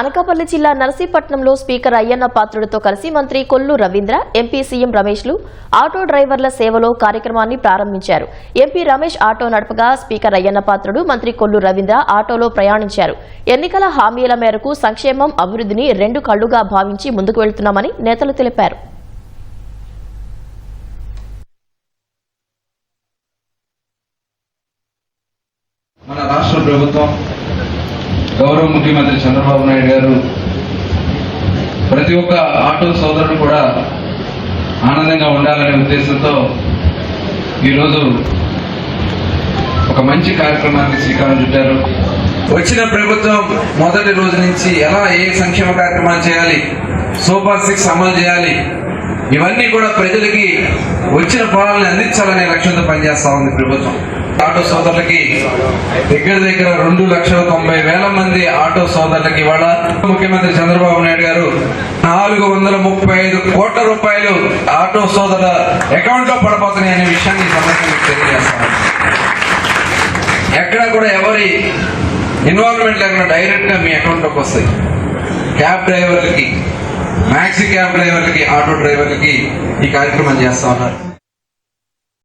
అనకాపల్లి జిల్లా నరసీపట్నంలో స్పీకర్ అయ్యన్న పాత్రుడితో కలిసి మంత్రి కొల్లు రవీంద్ర ఎంపీ సీఎం రమేష్లు ఆటో డ్రైవర్ల సేవలో కార్యక్రమాన్ని ప్రారంభించారు. ఎంపీ రమేష్ ఆటో నడపగా స్పీకర్ అయ్యన్న పాత్రుడు మంత్రి కొల్లు రవీంద్ర ఆటోలో ప్రయాణించారు. ఎన్నికల హామీల మేరకు సంక్షేమం అభివృద్ధిని రెండు కళ్ళుగా భావించి ముందుకు వెళ్తున్నామని నేతలు తెలిపారు. మన రాష్ట్ర ప్రభుత్వం గౌరవ ముఖ్యమంత్రి చంద్రబాబు నాయుడు గారు ప్రతి ఒక్క ఆటో సోదరుడు కూడా ఆనందంగా ఉండాలనే ఉద్దేశంతో ఈరోజు ఒక మంచి కార్యక్రమానికి శ్రీకారం చుట్టారు. వచ్చిన ప్రభుత్వం మొదటి రోజు నుంచి ఎలా ఏ సంక్షేమ కార్యక్రమాలు చేయాలి సూపర్ సిక్స్ అమలు చేయాలి ఇవన్నీ కూడా ప్రజలకి వచ్చిన పొలాలను అందించాలనే లక్ష్యంతో పనిచేస్తా ఉంది ప్రభుత్వం. ఆటో సోదరులకి దగ్గర దగ్గర రెండు లక్షల తొంభై వేల మంది ఆటో సోదరులకి ఇవాళ ముఖ్యమంత్రి చంద్రబాబు నాయుడు గారు నాలుగు వందల ముప్పై ఐదు కోట్ల రూపాయలు ఆటో సోదరుల అకౌంట్లో పడబోతున్నాయి అనే విషయాన్ని సందర్భంగా తెలియజేస్తాను. ఎక్కడ కూడా ఎవరి ఇన్వాల్వ్మెంట్ లేకుండా డైరెక్ట్గా మీ అకౌంట్లోకి వస్తాయి. క్యాబ్ డ్రైవర్లకి మ్యాక్సీ క్యాబ్ డ్రైవర్లకి ఆటో డ్రైవర్లకి ఈ కార్యక్రమం చేస్తా ఉన్నారు.